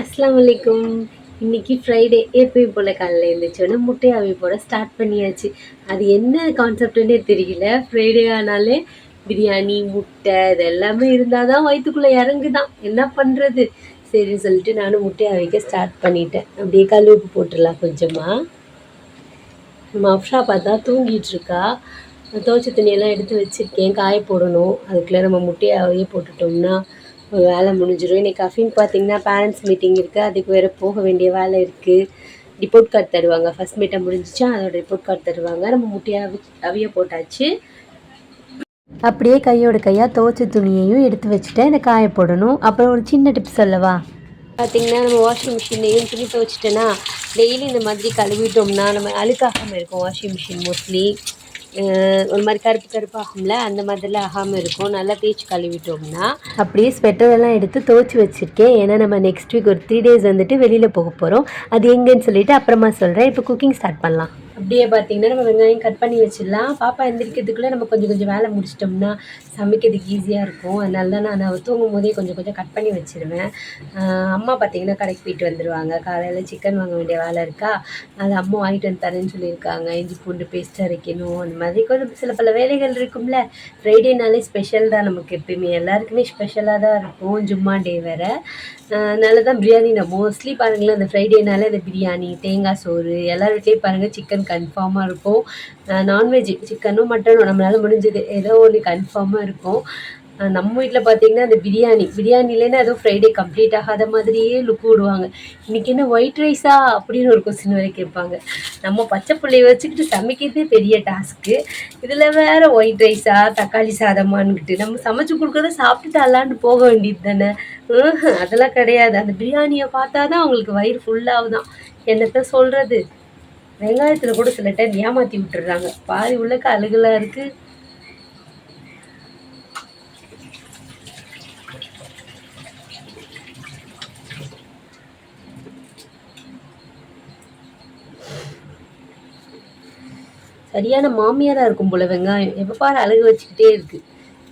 அஸ்லாம் வலைக்கும் இன்னைக்கு ஃப்ரைடே எப்பயும் போல் காலையில் எழுந்திரிச்சோன்னே முட்டை அவி போட ஸ்டார்ட் பண்ணியாச்சு. அது என்ன கான்செப்டுன்னே தெரியல. ஃப்ரைடே ஆனாலே பிரியாணி முட்டை இது எல்லாமே இருந்தால் தான் வயிற்றுக்குள்ளே இறங்குதான். என்ன பண்ணுறது சரின்னு சொல்லிட்டு நானும் முட்டை அவிக்க ஸ்டார்ட் பண்ணிட்டேன். அப்படியே கல் உப்பு போட்டுடலாம் கொஞ்சமாக நம்ம அப்ஷா பார்த்தா தூங்கிட்டு இருக்கா துவைச்ச துணியெல்லாம் எடுத்து வச்சுருக்கேன். காய போடணும். அதுக்குள்ளே நம்ம முட்டையை அவையே போட்டுட்டோம்னா ஒரு வேலை முடிஞ்சிடும் இன்றைக்கி அஃபின் பார்த்தீங்கன்னா பேரண்ட்ஸ் மீட்டிங் இருக்குது அதுக்கு வேறு போக வேண்டிய வேலை இருக்குது ரிப்போர்ட் கார்டு தருவாங்க. ஃபஸ்ட் மீட்டை முடிஞ்சிச்சா அதோட ரிப்போர்ட் கார்டு தருவாங்க. நம்ம முட்டையை அவி அவிய போட்டாச்சு. அப்படியே கையோட கையாக துவச்ச துணியையும் எடுத்து வச்சுட்டேன். எனக்கு காய போடணும். அப்புறம் ஒரு சின்ன டிப்ஸ் சொல்லவா? பார்த்திங்கன்னா நம்ம வாஷிங் மிஷின்லேயும் துணி துவைச்சிட்டேன்னா டெய்லி இந்த மாதிரி கழுவிட்டோம்னா நம்ம அழுக்காகாமல் இருக்கும் வாஷிங் மிஷின் மோஸ்ட்லி ஒரு மாதிரி கருப்பு கருப்பாகும்ல அந்த மாதிரிலாம் ஆகாமல் இருக்கும். நல்லா தேய்ச்சி கழுவிட்டோம்னா. அப்படியே ஸ்வெட்டரெல்லாம் எடுத்து துவைச்சி வச்சுருக்கேன். ஏன்னா நம்ம நெக்ஸ்ட் வீக் ஒரு த்ரீ டேஸ் வந்துட்டு வெளியில் போக போகிறோம் அது எங்கேன்னு சொல்லிட்டு அப்புறமா சொல்கிறேன் இப்போ குக்கிங் ஸ்டார்ட் பண்ணலாம். அப்படியே பார்த்தீங்கன்னா நம்ம வெங்காயம் கட் பண்ணி வச்சிடலாம். பாப்பா எந்திரிக்கிறதுக்குள்ளே நம்ம கொஞ்சம் கொஞ்சம் வேலை முடிச்சிட்டோம்னா சமைக்கிறதுக்கு ஈஸியாக இருக்கும். அதனால தான் நான் அவள் தூங்கும் போதே கொஞ்சம் கொஞ்சம் கட் பண்ணி வச்சிருவேன். அம்மா பார்த்தீங்கன்னா கடைக்கு போயிட்டு வந்துடுவாங்க காலையில் சிக்கன் வாங்க வேண்டிய வேலை இருக்கா? அது அம்மா வாங்கிட்டு வந்து தரேன்னு சொல்லியிருக்காங்க. இஞ்சி பூண்டு பேஸ்ட் அரைக்கணும். அந்த மாதிரி கொஞ்சம் சில பல வேலைகள் இருக்கும்ல. ஃப்ரைடேனாலே ஸ்பெஷல் தான் நமக்கு எப்பயுமே. எல்லாருக்குமே ஸ்பெஷலாக தான் இருக்கும். ஜும்மா டே வேறு. அதனால தான் பிரியாணி நான் மோஸ்ட்லி பாருங்களேன் அந்த ஃப்ரைடேனாலே அந்த பிரியாணி தேங்காய் சோறு எல்லார் வீட்லேயும் பாருங்கள் சிக்கன் கன்ஃபார்மாக இருக்கும். நான்வெஜ் சிக்கனும் மட்டனும் நம்மளால் முடிஞ்சது. ஏதோ ஒன்று கன்ஃபார்மாக இருக்கும். நம்ம வீட்டில் பார்த்தீங்கன்னா அந்த பிரியாணி பிரியாணிலேன்னா ஏதோ ஃப்ரைடே கம்ப்ளீட் ஆகாத மாதிரியே லுக் விடுவாங்க. இன்றைக்கி என்ன ஒயிட் ரைஸா அப்படின்னு ஒரு கொஸ்டின் வரை கேட்பாங்க. நம்ம பச்சை பிள்ளைய வச்சுக்கிட்டு சமைக்கிறதே பெரிய டாஸ்க்கு இதில் வேறு ஒயிட் ரைஸா தக்காளி சாதமானுக்கிட்டு நம்ம சமைச்சு கொடுக்குறத சாப்பிட்டுட்டு அல்லாண்டு போக வேண்டியது தானே. அதெல்லாம் கிடையாது. அந்த பிரியாணியை பார்த்தா தான் அவங்களுக்கு வயிறு ஃபுல்லாகுதான் என்னத்த சொல்கிறது வெங்காயத்தில் கூட சில டைம் ஏமாற்றி விட்டுடுறாங்க பாதி உள்ளக்க அழுகலாக இருக்குது சரியான மாமியாராக இருக்கும் போல வெங்காயம். எப்போ பாரு அழுக வச்சுக்கிட்டே இருக்கு.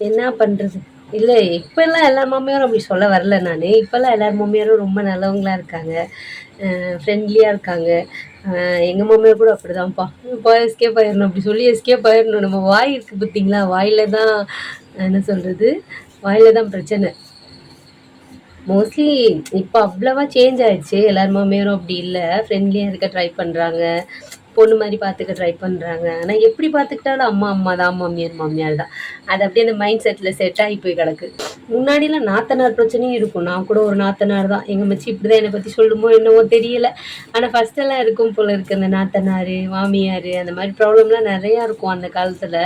என்ன பண்ணுறது இல்லை இப்போல்லாம் எல்லா மாமியாரும் அப்படி சொல்ல வரல நான். இப்போல்லாம் எல்லார் மாமியாரும் ரொம்ப நல்லவங்களாக இருக்காங்க. ஃப்ரெண்ட்லியாக இருக்காங்க. எங்கள் மாமியார் கூட அப்படிதான்ப்பா. இப்போ எஸ்கேப் ஆயிடணும் அப்படி சொல்லி எஸ்கேப் ஆயிடணும் நம்ம வாய் இருக்குது பார்த்தீங்களா வாயில் தான் என்ன சொல்கிறது வாயில் தான் பிரச்சனை. மோஸ்ட்லி இப்போ அவ்வளவா சேஞ்ச் ஆயிடுச்சு. எல்லாருமே மாமியாரும் அப்படி இல்லை. ஃப்ரெண்ட்லியாக இருக்க ட்ரை பண்ணுறாங்க பொண்ணு மாதிரி பார்த்துக்க ட்ரை பண்ணுறாங்க ஆனால் எப்படி பார்த்துக்கிட்டாலும் அம்மா அம்மா தான் மாமியார் மாமியார் தான் அது அப்படியே அந்த மைண்ட் செட்டில் செட் ஆகி போய் கிடக்கு. முன்னாடிலாம் நாத்தனார் பிரச்சனையும் இருக்கும். நான் கூட ஒரு நாத்தனார் தான் எங்கள் மச்சி இப்படி தான் என்னை பற்றி சொல்லுமோ என்னவோ தெரியல. ஆனால் ஃபஸ்ட்டெல்லாம் இருக்கும் போல இருக்குது அந்த நாத்தனார் மாமியார் அந்த மாதிரி ப்ராப்ளம்லாம் நிறையா இருக்கும் அந்த காலத்தில்.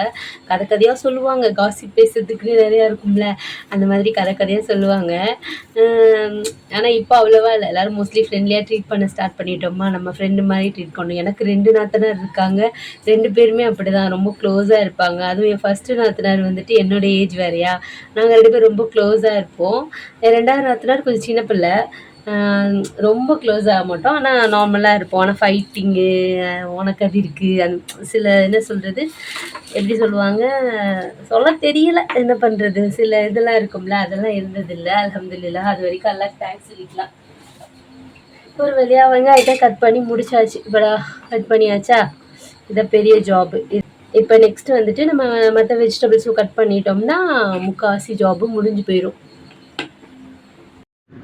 கதை கதையாக சொல்லுவாங்க. காசிப் பேசுறதுக்குன்னு நிறையா இருக்கும்ல. அந்த மாதிரி கதை கதையாக சொல்லுவாங்க. ஆனால் இப்போ அவ்வளோவா இல்லை. எல்லோரும் மோஸ்ட்லி ஃப்ரெண்ட்லியாக ட்ரீட் பண்ண ஸ்டார்ட் பண்ணிட்டோமா? நம்ம ஃப்ரெண்டு மாதிரி ட்ரீட் பண்ணணும் எனக்கு ரெண்டு நாத்தனார் இருக்காங்க. ரெண்டு பேருமே அப்படி தான் ரொம்ப க்ளோஸாக இருப்பாங்க. அதுவும் என் ஃபஸ்ட்டு நாத்தனார் வந்துட்டு என்னோட ஏஜ் வேறையா? நாங்கள் ரெண்டு பேரும் ரொம்ப க்ளோஸாக இருப்போம். என் ரெண்டாவது நாத்தனார் கொஞ்சம் சின்ன பிள்ளை. ரொம்ப க்ளோஸ் ஆக மாட்டோம். ஆனால் நார்மலாக இருப்போம். ஆனால் ஃபைட்டிங்கு உனக்கு அது இருக்குது அந்த சில என்ன சொல்கிறது எப்படி சொல்லுவாங்க? சொல்ல தெரியல என்ன பண்ணுறது சில இதெல்லாம் இருக்கும்ல அதெல்லாம் இருந்ததில்லை. அலமதுல்லா அது வரைக்கும் எல்லாம் தேங்க்ஸ் சொல்லிக்கலாம். ஒரு வழியாக வெங்காயத்தை கட் பண்ணி முடிச்சாச்சு. இப்படா கட் பண்ணியாச்சா? இதை பெரிய ஜாபு இப்போ நெக்ஸ்ட் வந்துட்டு நம்ம மற்ற வெஜிடபிள்ஸும் கட் பண்ணிட்டோம்னா முக்கால்வாசி ஜாபு முடிஞ்சு போயிடும்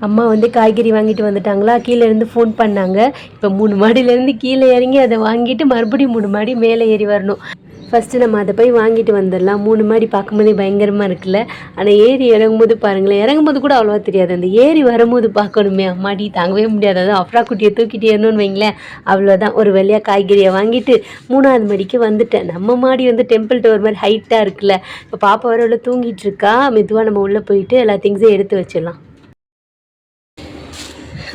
அம்மா வந்து காய்கறி வாங்கிட்டு வந்துட்டாங்களா? கீழே இருந்து ஃபோன் பண்ணாங்க. இப்போ மூணு மாடியிலேருந்து கீழே இறங்கி அதை வாங்கிட்டு மறுபடியும் மூணு மாடி மேலே ஏறி வரணும். ஃபஸ்ட்டு நம்ம அதை போய் வாங்கிட்டு வந்துடலாம். மூணு மாடி பார்க்கும்போதே பயங்கரமாக இருக்குல்ல? ஆனால் ஏறி இறங்கும்போது பாருங்களேன் இறங்கும்போது கூட அவ்வளோவா தெரியாது. அந்த ஏறி வரும்போது பார்க்கணுமே. அம்மாடி தாங்கவே முடியாது. அதாவது அஃப்ரா குட்டியை தூக்கிட்டு ஏறணும்னு வைங்களேன். அவ்வளோதான் ஒரு வழியாக காய்கறியை வாங்கிட்டு மூணாவது மாடிக்கு வந்துட்டேன். நம்ம மாடி வந்து டெம்பிள் டவர் மாதிரி ஹைட்டாக இருக்குல்ல. இப்போ பாப்பா வர உள்ள தூங்கிட்டு இருக்கா. மெதுவாக நம்ம உள்ளே போயிட்டு எல்லா திங்ஸையும் எடுத்து வச்சிடலாம்.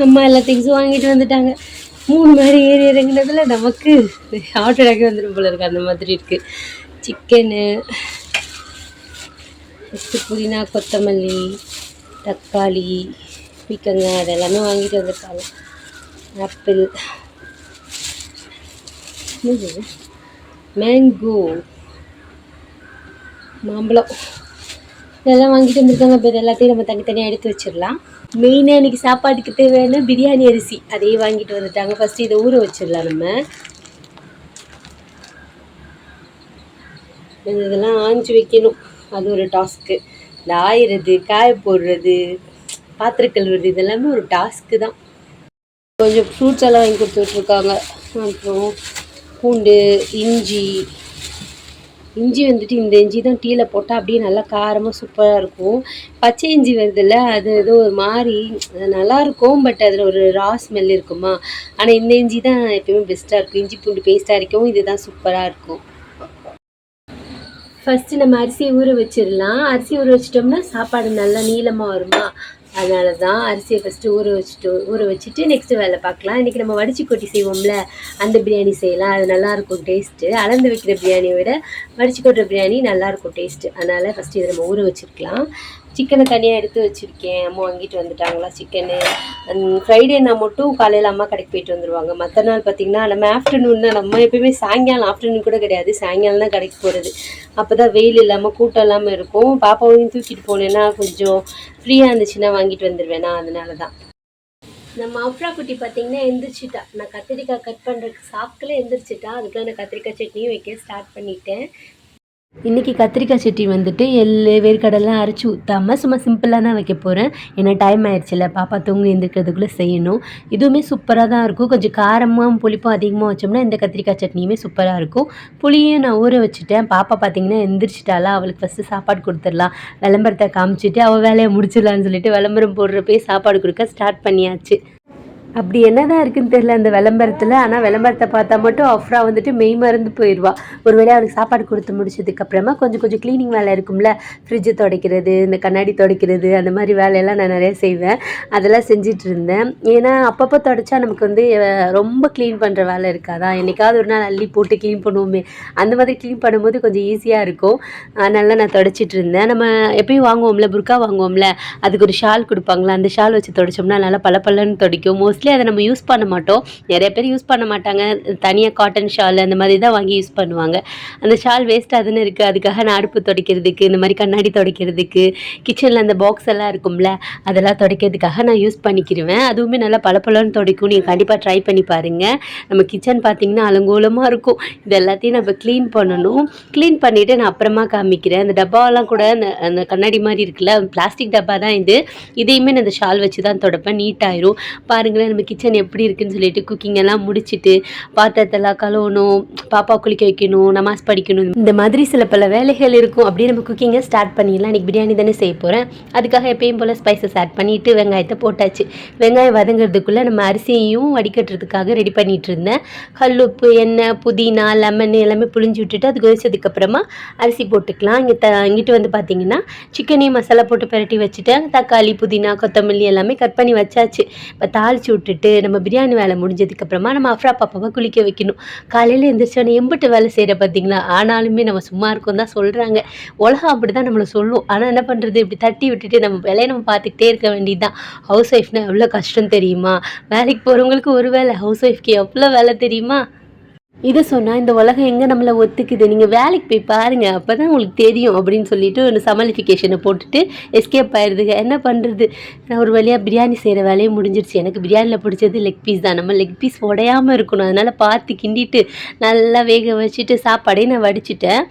அம்மா எல்லா திங்ஸும் வாங்கிட்டு வந்துட்டாங்க. மூணு மாதிரி ஏறி இறங்கினதுல நமக்கு ஹார்ட் அட்டாக் வந்துடும் போல இருக்கு. அந்த மாதிரி இருக்குது சிக்கனு ஃபஸ்ட்டு புதினா கொத்தமல்லி தக்காளி பீக்கங்காய் அதெல்லாமே வாங்கிட்டு வந்திருக்காங்க. ஆப்பிள் மேங்கோ மாம்பழம். இதெல்லாம் வாங்கிட்டு வந்திருக்காங்க. இப்போ இது எல்லாத்தையும் நம்ம தனித்தனியாக எடுத்து வச்சிடலாம். மெயினாக இன்றைக்கி சாப்பாட்டுக்கு தேவையான பிரியாணி அரிசி. அதையே வாங்கிட்டு வந்துட்டாங்க. ஃபஸ்ட்டு இதை ஊற வச்சிடலாம் நம்ம. இதெல்லாம் ஆஞ்சு வைக்கணும். அது ஒரு டாஸ்க்கு இந்த ஆயிறது காய போடுறது பாத்திரம் கழுவுறது இதெல்லாமே ஒரு டாஸ்க்கு தான். கொஞ்சம் ஃப்ரூட்ஸ் எல்லாம் வாங்கி கொடுத்து விட்ருக்காங்க அப்புறம் பூண்டு இஞ்சி இஞ்சி வந்துட்டு இந்த இஞ்சி தான் டீயில் போட்டால் அப்படியே நல்லா காரமாக சூப்பராக இருக்கும். பச்சை இஞ்சி வருதுல்ல அது ஏதோ ஒரு மாதிரி அது நல்லாயிருக்கும் பட் அதில் ஒரு ரா ஸ்மெல் இருக்குமா? ஆனால் இந்த இஞ்சி தான் எப்பயுமே பெஸ்ட்டாக இருக்கும். இஞ்சி பூண்டு பேஸ்ட்டாக அரைக்கவும் இதுதான் சூப்பராக இருக்கும். ஃபஸ்ட்டு நம்ம அரிசியை ஊற வச்சிடலாம். அரிசி ஊற வச்சிட்டோம்னா சாப்பாடு நல்லா நீளமாக வருமா? அதனால தான் அரிசியை ஃபஸ்ட்டு ஊற வச்சுட்டு ஊற வச்சுட்டு நெக்ஸ்ட்டு வேலை பார்க்கலாம். இன்றைக்கி நம்ம வடிச்சு கொட்டி செய்வோம்ல அந்த பிரியாணி செய்யலாம். அது நல்லாயிருக்கும் டேஸ்ட்டு அளந்து வைக்கிற பிரியாணியை விட வடிச்சு கொட்டுற பிரியாணி நல்லாயிருக்கும் டேஸ்ட்டு அதனால் ஃபஸ்ட்டு இதை நம்ம ஊற வச்சுருக்கலாம். சிக்கனை தனியாக எடுத்து வச்சுருக்கேன். அம்மா வாங்கிட்டு வந்துட்டாங்களா சிக்கனு. ஃப்ரைடேனா மட்டும் காலையில் அம்மா கடைக்கு போயிட்டு வந்துடுவாங்க மற்ற நாள் பார்த்திங்கன்னா நம்ம ஆஃப்டர்நூன் தான் நம்ம எப்பயுமே சாயங்காலம் ஆஃப்டர்நூன் கூட கிடையாது. சாயங்காலம் தான் கடைக்கு போகிறது அப்போ தான் வெயில் இல்லாமல் கூட்டம் இல்லாமல் இருக்கும். பாப்பாவையும் தூக்கிட்டு போனேன்னா கொஞ்சம் ஃப்ரீயாக இருந்துச்சுன்னா வாங்கிட்டு வந்துடுவேனா அதனால தான் நம்ம அப்ரா குட்டி பார்த்தீங்கன்னா எந்திரிச்சிட்டா. நான் கத்திரிக்காய் கட் பண்ணுறதுக்கு சாப்பிட்டுல எந்திரிச்சிட்டா. அதுக்காக நான் கத்திரிக்காய் சட்னியும் வைக்க ஸ்டார்ட் பண்ணிட்டேன். இன்றைக்கி கத்திரிக்காய் சட்னி வந்துட்டு எள்ளு வேர்க்கடலாம் அரைச்சி ஊற்றாம சும்மா சிம்பிளாக தான் வைக்க போகிறேன் ஏன்னா டைம் ஆயிடுச்சுல பாப்பா தூங்கி எழுந்திருக்கிறதுக்குள்ளே செய்யணும். இதுவுமே சூப்பராக தான் இருக்கும். கொஞ்சம் காரமாக புளிப்பும் அதிகமாக வச்சோம்னா இந்த கத்திரிக்காய் சட்னியுமே சூப்பராக இருக்கும். புளியும் நான் ஊற வச்சுட்டேன். பாப்பா பார்த்தீங்கன்னா எந்திரிச்சிட்டாலா அவளுக்கு ஃபஸ்ட்டு சாப்பாடு கொடுத்துடலாம். விளம்பரத்தை காமிச்சிட்டு அவள் வேலையை முடிச்சிடலான்னு சொல்லிட்டு விளம்பரம் போடுறப்பே சாப்பாடு கொடுக்க ஸ்டார்ட் பண்ணியாச்சு. அப்படி என்னதான் இருக்குன்னு தெரியல அந்த விளம்பரத்தில். ஆனால் விளம்பரத்தை பார்த்தா மட்டும் அஃப்ரா வந்துட்டு மெய் மறந்து போயிடுவா. ஒருவேளை அவளுக்கு சாப்பாடு கொடுத்து முடிச்சதுக்கப்புறமா கொஞ்சம் கொஞ்சம் க்ளீனிங் வேலை இருக்கும்ல. ஃப்ரிட்ஜு துடைக்கிறது இந்த கண்ணாடி துடைக்கிறது அந்த மாதிரி வேலையெல்லாம் நான் நிறைய செய்வேன். அதெல்லாம் செஞ்சிட்டு இருந்தேன். ஏன்னா அப்பப்போ துடைச்சா நமக்கு வந்து ரொம்ப க்ளீன் பண்ணுற வேலை இருக்காதா? என்னைக்காவது ஒரு நாள் அள்ளி போட்டு க்ளீன் பண்ணுவோமே. அந்த மாதிரி க்ளீன் பண்ணும்போது கொஞ்சம் ஈஸியாக இருக்கும். அதனால நான் துடைச்சிட்டு இருந்தேன். நம்ம எப்பயும் வாங்குவோம்ல புர்க்கா வாங்குவோம்ல அதுக்கு ஒரு ஷால் கொடுப்பாங்களா? அந்த ஷால் வச்சு துடைச்சோம்னா நல்லா பளபளன்னு துடைக்கும். மோஸ்ட்லி அதை நம்ம யூஸ் பண்ண மாட்டோம். நிறைய பேர் யூஸ் பண்ண மாட்டாங்க. தனியாக காட்டன் ஷால் அந்த மாதிரி தான் வாங்கி யூஸ் பண்ணுவாங்க. அந்த ஷால் வேஸ்ட் அதுன்னு இருக்குது அதுக்காக நான் அடுப்பு துடைக்கிறதுக்கு இந்த மாதிரி கண்ணாடி துடைக்கிறதுக்கு கிச்சனில் அந்த பாக்ஸ் எல்லாம் இருக்கும்ல அதெல்லாம் துடைக்கிறதுக்காக நான் யூஸ் பண்ணிக்கிடுவேன் அதுவுமே நல்லா பளபளன்னு துடைக்கும். நீங்கள் கண்டிப்பாக ட்ரை பண்ணி பாருங்கள் நம்ம கிச்சன் பார்த்தீங்கன்னா அலங்கோலமாக இருக்கும். இது எல்லாத்தையும் நம்ம க்ளீன் பண்ணணும். க்ளீன் பண்ணிவிட்டு நான் அப்புறமா காமிக்கிறேன். அந்த டப்பாவெல்லாம் கூட அந்த அந்த கண்ணாடி மாதிரி இருக்குல்ல பிளாஸ்டிக் டப்பா தான் இது. இதையுமே நான் இந்த ஷால் வச்சு தான் துடைப்பேன். நீட்டாயிரும். பாருங்களேன் நம்ம கிச்சன் எப்படி இருக்குன்னு சொல்லிட்டு குக்கிங் எல்லாம் முடிச்சிட்டு பாத்திரத்தெல்லாம் கழுவணும் பாப்பா குளிக்க வைக்கணும் நமாஸ் படிக்கணும். இந்த மாதிரி சில பல வேலைகள் இருக்கும். அப்படியே நம்ம குக்கிங்கை ஸ்டார்ட் பண்ணிடலாம். இன்றைக்கி பிரியாணி தானே செய்ய போகிறேன் அதுக்காக எப்பயும் போல் ஸ்பைசஸ் ஆட் பண்ணிவிட்டு வெங்காயத்தை போட்டாச்சு. வெங்காயம் வதங்குறதுக்குள்ளே நம்ம அரிசியையும் வடிகட்டுறதுக்காக ரெடி பண்ணிட்டு இருந்தேன். கல் உப்பு எண்ணெய் புதினா லெமன் எல்லாமே புழிஞ்சு விட்டுட்டு அது கொதிச்சதுக்கப்புறமா அரிசி போட்டுக்கலாம். இங்கே த இங்கிட்டு வந்து பார்த்தீங்கன்னா சிக்கனையும் மசாலா போட்டு பிரட்டி வச்சுட்டேன். தக்காளி புதினா கொத்தமல்லி எல்லாமே கட் பண்ணி வச்சாச்சு. இப்போ தாளிச்சு விட்டுட்டு நம்ம பிரியாணி வேலை முடிஞ்சதுக்கப்புறமா நம்ம அஃப்ரா பாப்பாவை குளிக்க வைக்கணும். காலையில் எந்திரிச்சோன்னே எம்பிட்டு வேலை செய்கிற பார்த்தீங்களா ஆனாலுமே நம்ம சும்மா இருக்கோம் தான் சொல்கிறாங்க உலகம் அப்படி தான் நம்மளை சொல்லும். ஆனால் என்ன பண்ணுறது இப்படி தட்டி விட்டுட்டு நம்ம வேலையை நம்ம பார்த்துக்கிட்டே இருக்க வேண்டியது தான் ஹவுஸ் ஒய்ஃப்னா எவ்வளோ கஷ்டம் தெரியுமா? வேலைக்கு போகிறவங்களுக்கு ஒரு வேலை. ஹவுஸ் ஒய்ஃப்க்கு எவ்வளோ வேலை தெரியுமா? இதை சொன்னால் இந்த உலகம் எங்கே நம்மளை ஒத்துக்குது? நீங்கள் வேலைக்கு போய் பாருங்கள் அப்போ தான் உங்களுக்கு தெரியும் அப்படின்னு சொல்லிட்டு ஒரு சமாளிஃபிகேஷனை போட்டுட்டு எஸ்கேப் ஆயிடுதுங்க. என்ன பண்ணுறது நான் ஒரு வழியாக பிரியாணி செய்கிற வேலையும் முடிஞ்சிருச்சு. எனக்கு பிரியாணியில் பிடிச்சது லெக் பீஸ் தான். நம்ம லெக் பீஸ் உடையாமல் இருக்கணும். அதனால் பார்த்து கிண்டிட்டு நல்லா வேக வச்சுட்டு சாப்பாடையும் நான் வடிச்சிட்டேன்.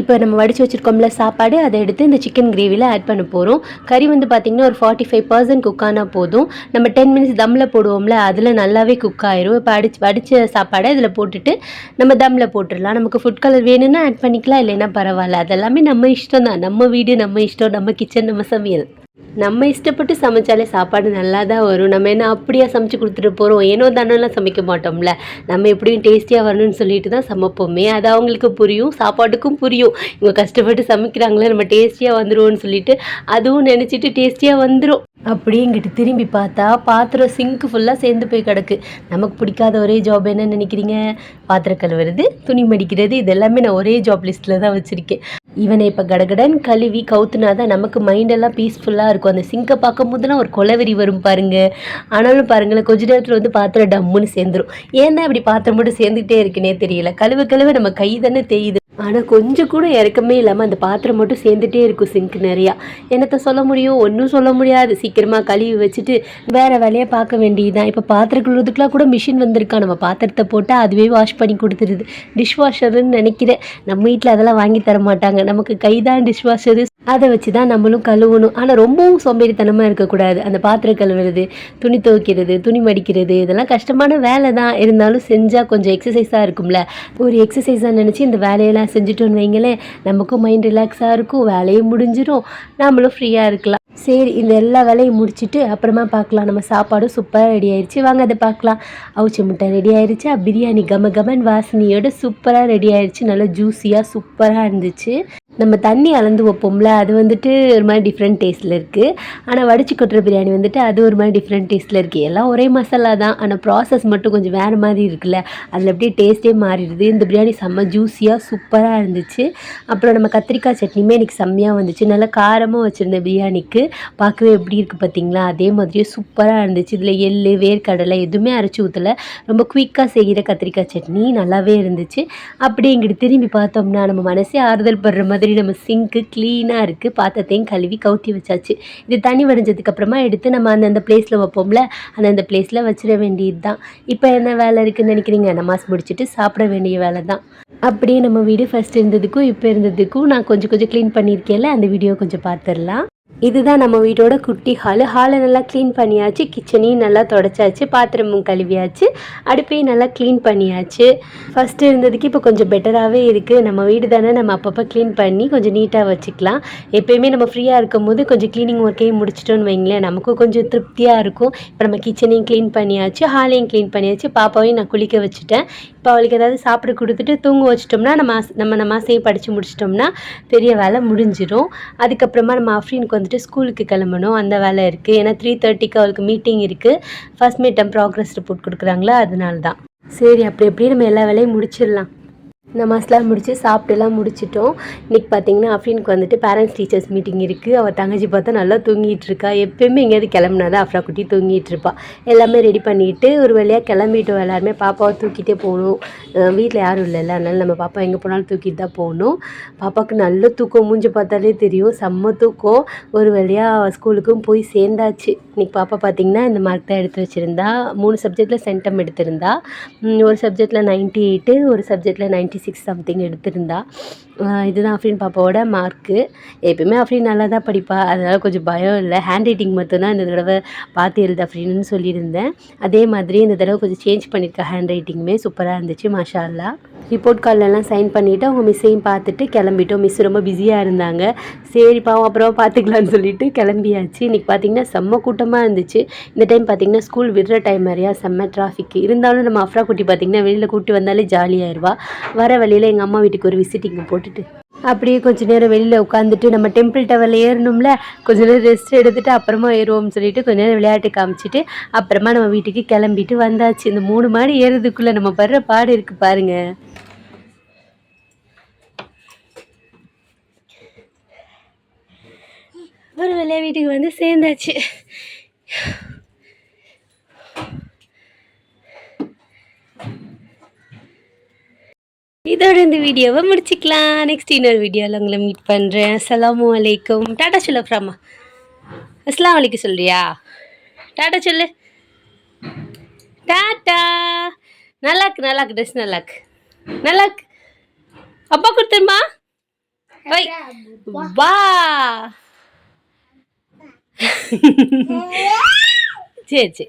இப்போ நம்ம வடித்து வச்சுருக்கோம்ல சாப்பாடு அதை எடுத்து இந்த சிக்கன் கிரேவியில் ஆட் பண்ண போகிறோம் கறி வந்து பார்த்திங்கன்னா ஒரு ஃபார்ட்டி ஃபைவ் பர்சன்ட் குக் ஆனால் போதும். நம்ம டென் மினிட்ஸ் தம்மில் போடுவோம்ல அதில் நல்லாவே குக் ஆயிரும். இப்போ அடிச்சு வடித்த சாப்பாடை இதில் போட்டுட்டு நம்ம தம்மில் போட்டுடலாம். நமக்கு ஃபுட் கலர் வேணும்னா ஆட் பண்ணிக்கலாம் இல்லைன்னா பரவாயில்ல. அதெல்லாமே நம்ம இஷ்டம் தான் நம்ம வீடு நம்ம இஷ்டம் நம்ம கிச்சன் நம்ம சமையல். நம்ம இஷ்டப்பட்டு சமைச்சாலே சாப்பாடு நல்லா தான் வரும். நம்ம என்ன அப்படியே சமைச்சு கொடுத்துட்டு போகிறோம் ஏனோ தானோலாம் சமைக்க மாட்டோம்ல. நம்ம எப்படியும் டேஸ்டியாக வரணும்னு சொல்லிட்டு தான் சமைப்போமே. அது அவங்களுக்கு புரியும் சாப்பாட்டுக்கும் புரியும். இவங்க கஷ்டப்பட்டு சமைக்கிறாங்களே நம்ம டேஸ்டியாக வந்துடுவோம்னு சொல்லிட்டு அதுவும் நினச்சிட்டு டேஸ்டியாக வந்துடும் அப்படிங்கிட்டு திரும்பி பார்த்தா பாத்திரம் சிங்க்கு ஃபுல்லாக சேர்ந்து போய் கிடக்கு. நமக்கு பிடிக்காத ஒரே ஜாப் என்ன நினைக்கிறீங்க? பாத்திரம் கழுவுறது துணி மடிக்கிறது இதெல்லாமே நான் ஒரே ஜாப் லிஸ்ட்டில் தான் வச்சுருக்கேன். இவனை இப்போ கடகடன் கழுவி கவுத்துனா தான் நமக்கு மைண்டெல்லாம் பீஸ்ஃபுல்லாக இருக்கும். அந்த சிங்கை பார்க்கும் போதெல்லாம் ஒரு கொலவெறி வரும் பாருங்க. ஆனாலும் பாருங்களேன் கொஞ்ச நேரத்தில் வந்து பாத்திரம் டம்முன்னு சேர்ந்துரும். ஏன்னா இப்படி பாத்திரம் மட்டும் சேர்ந்துக்கிட்டே இருக்குன்னே தெரியல. கழுவு கழுவ நம்ம கை தானே தேயுது. ஆனால் கொஞ்சம் கூட இறக்கமே இல்லாமல் அந்த பாத்திரம் மட்டும் சேர்ந்துட்டே இருக்கும் சிங்க் நிறையா. என்னத்த சொல்ல முடியும்? ஒன்றும் சொல்ல முடியாது. சீக்கிரமாக கழுவி வச்சுட்டு வேறு வேலையை பார்க்க வேண்டியதுதான். இப்போ பாத்திரம் கழுவுறதுக்குலாம் கூட மிஷின் வந்திருக்கா? நம்ம பாத்திரத்தை போட்டால் அதுவே வாஷ் பண்ணி கொடுத்துருது. டிஷ் வாஷர்னு நினைக்கிறேன். நம்ம வீட்டில் அதெல்லாம் வாங்கி தர மாட்டாங்க. நமக்கு கை தான் டிஷ் வாஷரு அதை வச்சு தான் நம்மளும் கழுவணும். ஆனால் ரொம்பவும் சோம்பேறித்தனமாக இருக்கக்கூடாது. அந்த பாத்திரம் கழுவுறது துணி துவைக்கிறது துணி மடிக்கிறது இதெல்லாம் கஷ்டமான வேலை தான் இருந்தாலும் செஞ்சால் கொஞ்சம் எக்ஸசைஸாக இருக்கும்ல. ஒரு எக்ஸசைஸாக நினச்சி இந்த வேலையெல்லாம் செஞ்சுட்டோன்னு வைங்களேன் நமக்கும் மைண்ட் ரிலாக்ஸாக இருக்கும். வேலையும் முடிஞ்சிடும் நம்மளும் ஃப்ரீயாக இருக்கலாம். சரி இந்த எல்லா வேலையும் முடிச்சுட்டு அப்புறமா பார்க்கலாம். நம்ம சாப்பாடும் சூப்பராக ரெடி ஆயிடுச்சு வாங்க அதை பார்க்கலாம். அவுச்சி முட்டை ரெடி ஆயிடுச்சா பிரியாணி கம கமன் வாசனையோட சூப்பராக ரெடி ஆயிடுச்சு நல்லா ஜூஸியாக சூப்பராக இருந்துச்சு. நம்ம தண்ணி அளந்து வைப்போம்ல அது வந்துட்டு ஒரு மாதிரி டிஃப்ரெண்ட் டேஸ்ட்டில் இருக்குது ஆனால் வடிச்சு கொட்டுற பிரியாணி வந்துட்டு அது ஒரு மாதிரி டிஃப்ரெண்ட் டேஸ்ட்டில் இருக்குது எல்லாம் ஒரே மசாலா தான். ஆனால் ப்ராசஸ் மட்டும் கொஞ்சம் வேறு மாதிரி இருக்குல்ல. அதில் அப்படியே டேஸ்ட்டே மாறிடுது. இந்த பிரியாணி செம்ம ஜூஸியாக சூப்பராக இருந்துச்சு. அப்புறம் நம்ம கத்திரிக்காய் சட்னியுமே எனக்கு செம்மையாக வந்துச்சு. நல்லா காரமாக வச்சுருந்தேன் பிரியாணிக்கு பார்க்கவே எப்படி இருக்குது பார்த்தீங்களா? அதே மாதிரியே சூப்பராக இருந்துச்சு. இதில் எள் வேர்க்கடலை எதுவுமே அரைச்சி ஊற்றலை ரொம்ப குயிக்காக செய்கிற கத்திரிக்காய் சட்னி நல்லாவே இருந்துச்சு. அப்படியே இங்கிட்டு திரும்பி பார்த்தோம்னா நம்ம மனசே ஆறுதல் படுற மாதிரி நம்ம சிங்க்கு க்ளீனாக இருக்குது பாத்திரத்தையும் கழுவி கவுத்தி வச்சாச்சு. இது தண்ணி வடிஞ்சதுக்கு அப்புறமா எடுத்து நம்ம அந்தந்த பிளேஸில் வைப்போம்ல? அந்தந்த பிளேஸில் வச்சிட வேண்டியது தான் இப்போ என்ன வேலை இருக்குதுன்னு நினைக்கிறீங்க? நமாஸ் முடிச்சுட்டு சாப்பிட வேண்டிய வேலை தான். அப்படியே நம்ம வீடு ஃபஸ்ட் இருந்ததுக்கும் இப்போ இருந்ததுக்கும் நான் கொஞ்சம் கொஞ்சம் க்ளீன் பண்ணியிருக்கேன்ல? அந்த வீடியோ கொஞ்சம் பார்த்துடலாம் இதுதான் நம்ம வீட்டோட குட்டி ஹாலு ஹாலை நல்லா க்ளீன் பண்ணியாச்சு. கிச்சனையும் நல்லா தொடச்சாச்சு. பாத்திரமும் கழுவியாச்சு. அடுப்பையும் நல்லா க்ளீன் பண்ணியாச்சு. ஃபஸ்ட்டு இருந்ததுக்கு இப்போ கொஞ்சம் பெட்டராகவே இருக்குது நம்ம வீடு தானே நம்ம அப்பப்போ க்ளீன் பண்ணி கொஞ்சம் நீட்டாக வச்சுக்கலாம். எப்பயுமே நம்ம ஃப்ரீயாக இருக்கும் போது கொஞ்சம் க்ளீனிங் ஒர்க்கையும் முடிச்சிட்டோன்னு வைங்களேன். நமக்கும் கொஞ்சம் திருப்தியாக இருக்கும். இப்போ நம்ம கிச்சனையும் க்ளீன் பண்ணியாச்சு. ஹாலையும் க்ளீன் பண்ணியாச்சு. பாப்பாவையும் நான் குளிக்க வச்சுட்டேன். இப்போ அவளுக்கு ஏதாவது சாப்பிட கொடுத்துட்டு தூங்க வச்சிட்டோம்னா நம்ம நம்ம நம்ம ஆசையும் படித்து முடிச்சிட்டோம்னா பெரிய வேலை முடிஞ்சிடும் அதுக்கப்புறமா நம்ம அஃப்ரீனுக்கு வந்துட்டு ஸ்கூலுக்கு கிளம்பணும். அந்த வேலை இருக்குது ஏன்னா த்ரீ தேர்ட்டிக்கு அவளுக்கு மீட்டிங் இருக்குது ஃபர்ஸ்ட் மீட்டம் ப்ராக்ரஸ் ரிப்போர்ட் கொடுக்குறாங்களா? அதனால தான். சரி அப்படி எப்படி நம்ம எல்லா வேலையும் முடிச்சிடலாம். நமாஸ்லாம் முடித்து சாப்பிட்டுலாம் முடிச்சிட்டோம். இன்றைக்கி பார்த்தீங்கன்னா அஃப்ரீனுக்கு வந்துட்டு பேரண்ட்ஸ் டீச்சர்ஸ் மீட்டிங் இருக்குது அவள் தங்கச்சி பார்த்தா நல்லா தூங்கிட்டு இருக்கா. எப்பயுமே எங்கேயாவது கிளம்புனா தான் அஃப்ரா குட்டி தூங்கிட்டு இருப்பா. எல்லாமே ரெடி பண்ணிவிட்டு ஒரு வழியாக கிளம்பிட்டோம் எல்லாருமே. பாப்பாவை தூக்கிட்டே போகணும். வீட்டில் யாரும் இல்லைல்ல. அதனால் நம்ம பாப்பா எங்கே போனாலும் தூக்கிட்டு தான் போகணும். பாப்பாவுக்கு நல்ல தூக்கம். மூஞ்சி பார்த்தாலே தெரியும். செம்ம தூக்கம். ஒரு வழியாக ஸ்கூலுக்கும் போய் சேர்ந்தாச்சு. இன்றைக்கி பாப்பா பார்த்தீங்கன்னா இந்த மார்க் தான் எடுத்து வச்சுருந்தா. மூணு சப்ஜெக்டில் சென்டம் எடுத்திருந்தா. ஒரு சப்ஜெக்டில் நைன்ட்டி எயிட்டு ஒரு சப்ஜெக்டில் நைன்ட்டி சிக்ஸ் சம்திங் எடுத்திருந்தா. இதுதான் அஃப்ரின் பாப்பாவோட மார்க்கு எப்பயுமே அஃப்ரின் நல்லா தான் படிப்பாள் அதனால் கொஞ்சம் பயம் இல்லை. ஹேண்ட் ரைட்டிங் மட்டும்தான் இந்த தடவை பார்த்து எழுது அஃப்ரின்னு சொல்லியிருந்தேன். அதே மாதிரி இந்த தடவை கொஞ்சம் சேஞ்ச் பண்ணியிருக்கேன் ஹேண்ட் ரைட்டிங்குமே சூப்பராக இருந்துச்சு மாஷா அல்லா ரிப்போர்ட் கார்டிலலாம் சைன் பண்ணிவிட்டு அவங்க மிஸ்ஸையும் பார்த்துட்டு கிளம்பிட்டோம். மிஸ் ரொம்ப பிஸியாக இருந்தாங்க. சரி பாவம் அப்புறம் பார்த்துக்கலான்னு சொல்லிட்டு கிளம்பியாச்சு. இன்றைக்கி பார்த்தீங்கன்னா செம்ம கூட்டமாக இருந்துச்சு. இந்த டைம் பார்த்தீங்கன்னா ஸ்கூல் விடுற டைம் மாதிரியா? செம்ம டிராஃபிக் இருந்தாலும் நம்ம அஃப்ரா குட்டி பார்த்தீங்கன்னா வெளியில் கூட்டி வந்தாலே ஜாலியாயிருவா. வர வழியில் எங்கள் அம்மா வீட்டுக்கு ஒரு விசிட்டிங் போட்டு போட்டுட்டு. அப்படியே கொஞ்ச நேரம் வெளியில் உட்காந்துட்டு நம்ம டெம்பிள் டவரில் ஏறணும்ல கொஞ்ச நேரம் ரெஸ்ட் எடுத்துட்டு அப்புறமா ஏறுவோம்னு சொல்லிட்டு கொஞ்ச நேரம் விளையாட்டு காமிச்சிட்டு அப்புறமா நம்ம வீட்டுக்கு கிளம்பிட்டு வந்தாச்சு. இந்த மூணு மாடி ஏறுறதுக்குள்ளே நம்ம படுற பாடு இருக்கு பாருங்க. ஒரு வேலையா வீட்டுக்கு வந்து சேர்ந்தாச்சு. இதோட இந்த வீடியோவை முடிச்சுக்கலாம். நெக்ஸ்ட் இன்னொரு வீடியோவில் உங்களை மீட் பண்ணுறேன் அஸ்ஸலாமு அலைக்கும் டாடா சொல்லு அப்புறமா. அஸ்லாம் வலைக்கும் சொல்றியா? டாடா சொல்லு. டாட்டா நல்லாக்கு நல்லாக்கு ட்ரெஸ் நல்லாக்கு நல்லாக்கு அப்பா கொடுத்துருமா வை வா. சரி சரி.